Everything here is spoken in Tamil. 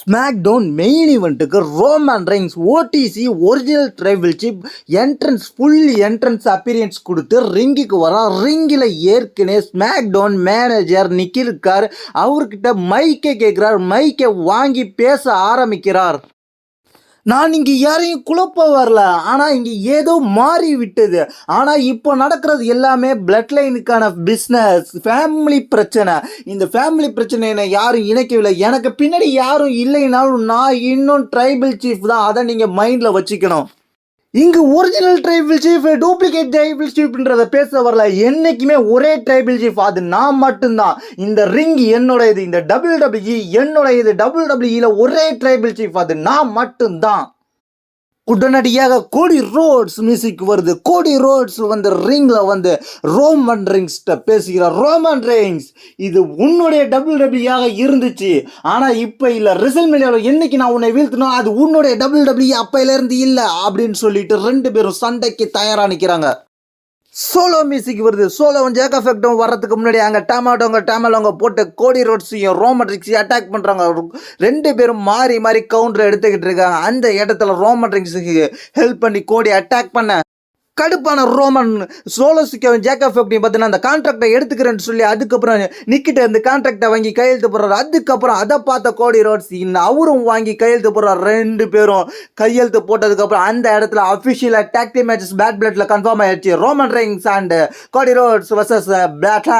Smack down main ஈவெண்ட்டுக்கு Roman Reigns OTC original tribal chief entrance full entrance appearance கொடுத்து ரிங்குக்கு வரா ரிங்கில் ஏற்கனவே ஸ்மாக் டவுன் மேனேஜர் நிக்கிருக்கார். அவர்கிட்ட மைக்கை கேட்குறார் மைக்கை வாங்கி பேச ஆரம்பிக்கிறார். நான் இங்கே யாரையும் குழப்ப வரல. ஆனால் இங்கே ஏதோ மாறி விட்டது. ஆனால் இப்போ நடக்கிறது எல்லாமே பிளட் லைனுக்கான பிஸ்னஸ் ஃபேமிலி பிரச்சனை. இந்த ஃபேமிலி பிரச்சனையை யாரும் இணைக்கவில்லை. எனக்கு பின்னாடி யாரும் இல்லைனாலும் நான் இன்னும் ட்ரைபிள் சீஃப் தான். அதை நீங்கள் மைண்டில் வச்சுக்கணும். இங்கு original tribal chief duplicate tribal சீஃப்ன்றத பேச வரல. என்னைக்குமே ஒரே ட்ரைபிள் சீஃப் அது நான் மட்டும்தான். இந்த ரிங் என்னோடது இந்த டபுள் டபிள்யூ என்னோடது டபுள் டபிள்யூல ஒரே ட்ரைபிள் சீஃப் அது நான் மட்டும்தான். உடனடியாக கோடி ரோட்ஸ் மியூசிக் வருது. கோடி ரோட்ஸ் வந்து ரிங்கில் வந்து ரோமன் ரிங்ஸ்கிட்ட பேசுகிறார். ரோமன் ரிங்ஸ் இது உன்னுடைய டபுள் டபிள்யூஆக இருந்துச்சு. ஆனால் இப்போ இல்லை. ரிசல் மீடியாவில் என்னைக்கு நான் உன்னை வீழ்த்தினோ அது உன்னுடைய டபுள் டபிள்யூ அப்பையிலேருந்து இல்லை அப்படின்னு சொல்லிட்டு ரெண்டு பேரும் சண்டைக்கு தயாராக நிற்கிறாங்க சோலோ மியூசிக் வருது. சோலோவும் ஜேக் எஃபெக்டும் வர்றதுக்கு முன்னாடி அங்கே டமாட்டோங்க டேமலோங்க போட்டு கோடி ரோட்ஸையும் ரோமட்ரிக்ஸையும் அட்டாக் பண்ணுறாங்க ரெண்டு பேரும் மாறி மாறி கவுண்டர் எடுத்துக்கிட்டு இருக்காங்க. அந்த இடத்துல ரோமட்ரிக்ஸுக்கு ஹெல்ப் பண்ணி கோடி அட்டாக் பண்ண கடுப்பான ரோமன் சோலோ சிக்கவன் ஜேக்கப் ஃபெக்டையும் பார்த்தீங்கன்னா அந்த கான்ட்ராக்டை எடுத்துக்கிறேன்னு சொல்லி அதுக்கப்புறம் நிக்கிட்ட இந்த கான்ட்ராக்டை வாங்கி கையெழுத்து போடுறாரு. அதுக்கப்புறம் அதை பார்த்த கோடி ரோட்ஸ் இன்னும் அவரும் வாங்கி கையெழுத்து போடுறாரு. ரெண்டு பேரும் கையெழுத்து போட்டதுக்கப்புறம் அந்த இடத்துல அஃபிஷியலாக டாக்டி மேட்சஸ் பேட் பிளட்ல கன்ஃபார்ம் ஆயிடுச்சு. Roman Reigns and Cody Rhodes versus black